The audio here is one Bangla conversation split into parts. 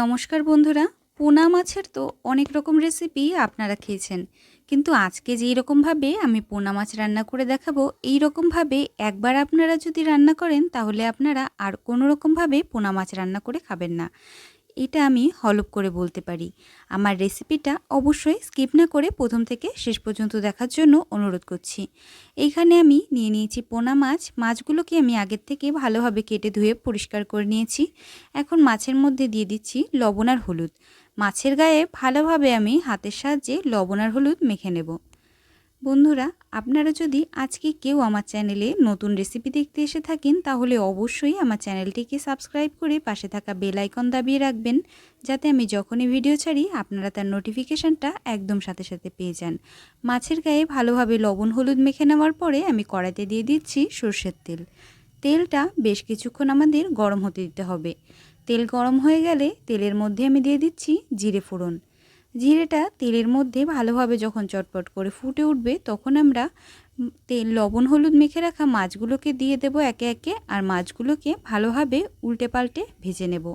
নমস্কার বন্ধুরা, পোনা মাছের তো অনেক রকম রেসিপি আপনারা খেয়েছেন। কিন্তু আজকে যেই রকমভাবে আমি পোনা মাছ রান্না করে দেখাবো, এই রকমভাবে একবার আপনারা যদি রান্না করেন, তাহলে আপনারা আর কোনো রকমভাবে পোনা মাছ রান্না করে খাবেন না। এটা আমি হলপ করে বলতে পারি। আমার রেসিপিটা অবশ্যই স্কিপ না করে প্রথম থেকে শেষ পর্যন্ত দেখার জন্য অনুরোধ করছি। এইখানে আমি নিয়ে নিয়েছি পোনা মাছ। মাছগুলোকে আমি আগের থেকে ভালোভাবে কেটে ধুয়ে পরিষ্কার করে নিয়েছি। এখন মাছের মধ্যে দিয়ে দিচ্ছি লবণ আর হলুদ। মাছের গায়ে ভালোভাবে আমি হাতের সাহায্যে লবণ আর হলুদ মেখে নেব। বন্ধুরা, আপনারা যদি আজকে কেউ আমার চ্যানেলে নতুন রেসিপি দেখতে এসে থাকেন, তাহলে অবশ্যই আমার চ্যানেলটিকে সাবস্ক্রাইব করে পাশে থাকা বেল আইকন দাবিয়ে রাখবেন, যাতে আমি যখনই ভিডিও ছাড়ি, আপনারা তার নোটিফিকেশানটা একদম সাথে সাথে পেয়ে যান। মাছের গায়ে ভালোভাবে লবণ হলুদ মেখে নেওয়ার পরে আমি কড়াইতে দিয়ে দিচ্ছি সর্ষের তেল। তেলটা বেশ কিছুক্ষণ আমাদের গরম হতে দিতে হবে। তেল গরম হয়ে গেলে তেলের মধ্যে আমি দিয়ে দিচ্ছি জিরে ফোড়ন। জিরেটা তেলের মধ্যে ভালোভাবে যখন চটপট করে ফুটে উঠবে, তখন আমরা তেল, লবণ, হলুদ মেখে রাখা মাছগুলোকে দিয়ে দেব একে একে আর মাছগুলোকে ভালোভাবে উল্টে পাল্টে ভেজে নেব।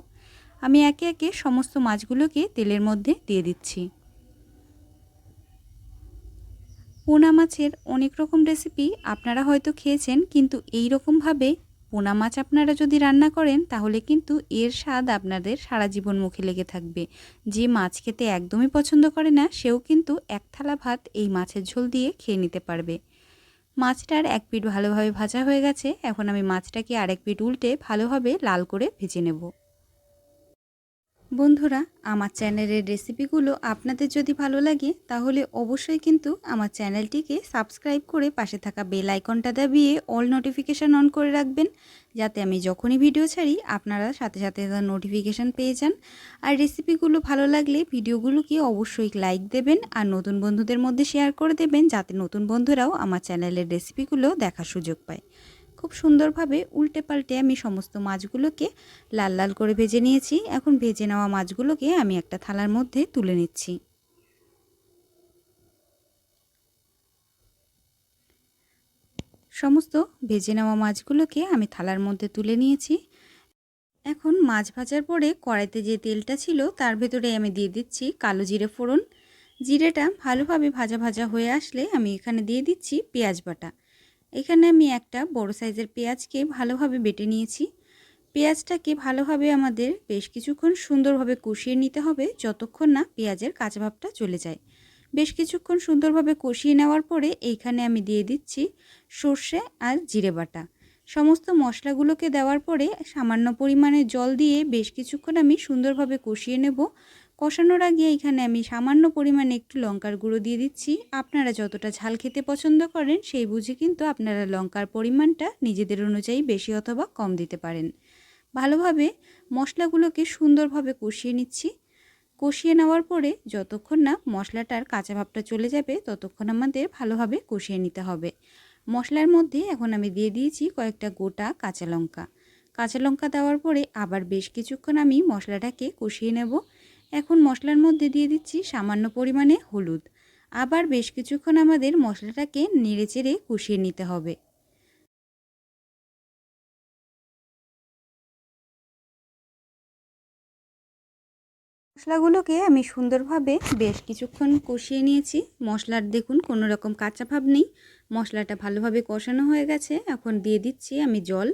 আমি একে একে সমস্ত মাছগুলোকে তেলের মধ্যে দিয়ে দিচ্ছি। পোনা মাছের অনেক রকম রেসিপি আপনারা হয়তো খেয়েছেন, কিন্তু এই রকমভাবে পোনা মাছ আপনারা যদি রান্না করেন, তাহলে কিন্তু এর স্বাদ আপনাদের সারা জীবন মুখে লেগে থাকবে। যে মাছ খেতে একদমই পছন্দ করে না, সেও কিন্তু এক থালা ভাত এই মাছের ঝোল দিয়ে খেয়ে নিতে পারবে। মাছটার এক পিঠ ভালোভাবে ভাজা হয়ে গেছে, এখন আমি মাছটাকে আরেক পিঠ উল্টে ভালোভাবে লাল করে ভেজে নেব। বন্ধুরা, আমার চ্যানেলের রেসিপিগুলো আপনাদের যদি ভালো লাগে, তাহলে অবশ্যই কিন্তু আমার চ্যানেলটিকে সাবস্ক্রাইব করে পাশে থাকা বেল আইকনটা দাবিয়ে অল নোটিফিকেশান অন করে রাখবেন, যাতে আমি যখনই ভিডিও ছাড়ি, আপনারা সাথে সাথে তার নোটিফিকেশান পেয়ে যান। আর রেসিপিগুলো ভালো লাগলে ভিডিওগুলোকে অবশ্যই লাইক দেবেন আর নতুন বন্ধুদের মধ্যে শেয়ার করে দেবেন, যাতে নতুন বন্ধুরাও আমার চ্যানেলের রেসিপিগুলো দেখার সুযোগ পায়। খুব সুন্দরভাবে উল্টে পাল্টে আমি সমস্ত মাছগুলোকে লাল লাল করে ভেজে নিয়েছি। এখন ভেজে নেওয়া মাছগুলোকে আমি একটা থালার মধ্যে তুলে নিচ্ছি। সমস্ত ভেজে নেওয়া মাছগুলোকে আমি থালার মধ্যে তুলে নিয়েছি। এখন মাছ ভাজার পরে কড়াইতে যে তেলটা ছিল তার ভেতরে আমি দিয়ে দিচ্ছি কালো জিরে ফোড়ন। জিরেটা ভালোভাবে ভাজা ভাজা হয়ে আসলে আমি এখানে দিয়ে দিচ্ছি পেঁয়াজ বাটা। এখানে আমি একটা বড় সাইজের পেঁয়াজকে ভালোভাবে বেটে নিয়েছি। পেঁয়াজটাকে ভালোভাবে আমাদের বেশ কিছুক্ষণ সুন্দরভাবে কষিয়ে নিতে হবে যতক্ষণ না পেঁয়াজের কাঁচা ভাবটা চলে যায়। বেশ কিছুক্ষণ সুন্দরভাবে কষিয়ে নেওয়ার পরে এইখানে আমি দিয়ে দিচ্ছি সর্ষে আর জিরে বাটা। সমস্ত মশলাগুলোকে দেওয়ার পরে সামান্য পরিমাণে জল দিয়ে বেশ কিছুক্ষণ আমি সুন্দরভাবে কষিয়ে নেব। কষানোর আগে এখানে আমি সামান্য পরিমাণে একটু লঙ্কার গুঁড়ো দিয়ে দিচ্ছি। আপনারা যতটা ঝাল খেতে পছন্দ করেন, সেই বুঝে কিন্তু আপনারা লঙ্কার পরিমাণটা নিজেদের অনুযায়ী বেশি অথবা কম দিতে পারেন। ভালোভাবে মশলাগুলোকে সুন্দরভাবে কষিয়ে নিচ্ছি। কষিয়ে নেওয়ার পরে যতক্ষণ না মশলাটার কাঁচা ভাবটা চলে যাবে, ততক্ষণ আমাদের ভালোভাবে কষিয়ে নিতে হবে। মশলার মধ্যে এখন আমি দিয়ে দিয়েছি কয়েকটা গোটা কাঁচা লঙ্কা। কাঁচা লঙ্কা দেওয়ার পরে আবার বেশ কিছুক্ষণ আমি মশলাটাকে কষিয়ে নেব। এখন মশলার মধ্যে দিয়ে দিচ্ছি সামান্য পরিমাণে হলুদ। আবার বেশ কিছুক্ষণ আমাদের মশলাটাকে নেড়ে চেড়ে কষিয়ে নিতে হবে। মশলাগুলোকে আমি সুন্দরভাবে বেশ কিছুক্ষণ কষিয়ে নিয়েছি। মশলার দেখুন কোনো রকম কাঁচা ভাব নেই। মশলাটা ভালোভাবে কষানো হয়ে গেছে। এখন দিয়ে দিচ্ছি আমি জল।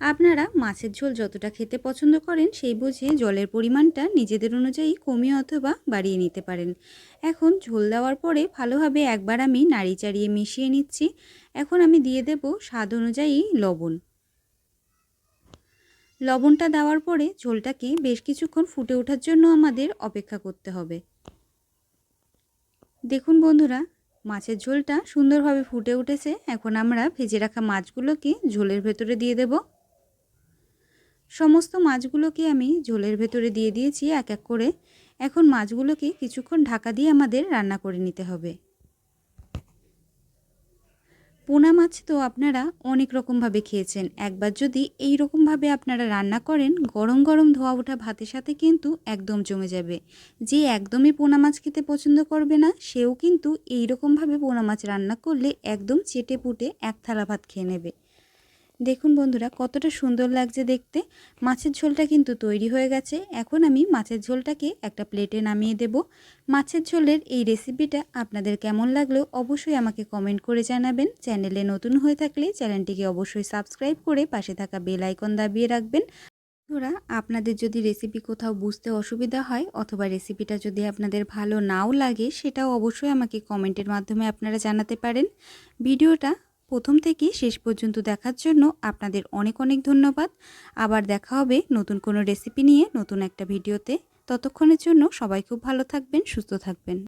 আপনারা মাছের ঝোল যতটা খেতে পছন্দ করেন সেই বুঝে জলের পরিমাণটা নিজেদের অনুযায়ী কমিয়ে অথবা বাড়িয়ে নিতে পারেন। এখন ঝোল দেওয়ার পরে ভালোভাবে একবার আমি নাড়ি চাড়িয়ে মিশিয়ে নিচ্ছি। এখন আমি দিয়ে দেব স্বাদ অনুযায়ী লবণ। লবণটা দেওয়ার পরে ঝোলটাকে বেশ কিছুক্ষণ ফুটে ওঠার জন্য আমাদের অপেক্ষা করতে হবে। দেখুন বন্ধুরা, মাছের ঝোলটা সুন্দরভাবে ফুটে উঠেছে। এখন আমরা ভেজে রাখা মাছগুলোকে ঝোলের ভেতরে দিয়ে দেব। সমস্ত মাছগুলোকে আমি ঝোলের ভেতরে দিয়ে দিয়েছি এক এক করে। এখন মাছগুলোকে কিছুক্ষণ ঢাকা দিয়ে আমাদের রান্না করে নিতে হবে। পোনা মাছ তো আপনারা অনেক রকমভাবে খেয়েছেন। একবার যদি এই রকমভাবে আপনারা রান্না করেন, গরম গরম ধোয়া ওঠা ভাতের সাথে কিন্তু একদম জমে যাবে। যে একদমই পোনা মাছ খেতে পছন্দ করবে না, সেও কিন্তু এই রকমভাবে পোনা মাছ রান্না করলে একদম চেটে পুটে এক থালা ভাত খেয়ে নেবে। দেখুন বন্ধুরা, কতটা সুন্দর লাগছে দেখতে। মাছের ঝোলটা কিন্তু তৈরি হয়ে গেছে। এখন আমি মাছের ঝোলটাকে একটা প্লেটে নামিয়ে দেব। মাছের ঝোলের এই রেসিপিটা আপনাদের কেমন লাগল অবশ্যই আমাকে কমেন্ট করে জানাবেন। চ্যানেলে নতুন হয়ে থাকলে চ্যানেলটিকে অবশ্যই সাবস্ক্রাইব করে পাশে থাকা বেল আইকন দাবিয়ে রাখবেন। বন্ধুরা, আপনাদের যদি রেসিপি কোথাও বুঝতে অসুবিধা হয় অথবা রেসিপিটা যদি আপনাদের ভালো নাও লাগে, সেটাও অবশ্যই আমাকে কমেন্টের মাধ্যমে আপনারা জানাতে পারেন। ভিডিওটা প্রথম থেকে শেষ পর্যন্ত দেখার জন্য আপনাদের অনেক অনেক ধন্যবাদ। আবার দেখা হবে নতুন কোনো রেসিপি নিয়ে নতুন একটা ভিডিওতে। ততক্ষণের জন্য সবাই খুব ভালো থাকবেন, সুস্থ থাকবেন।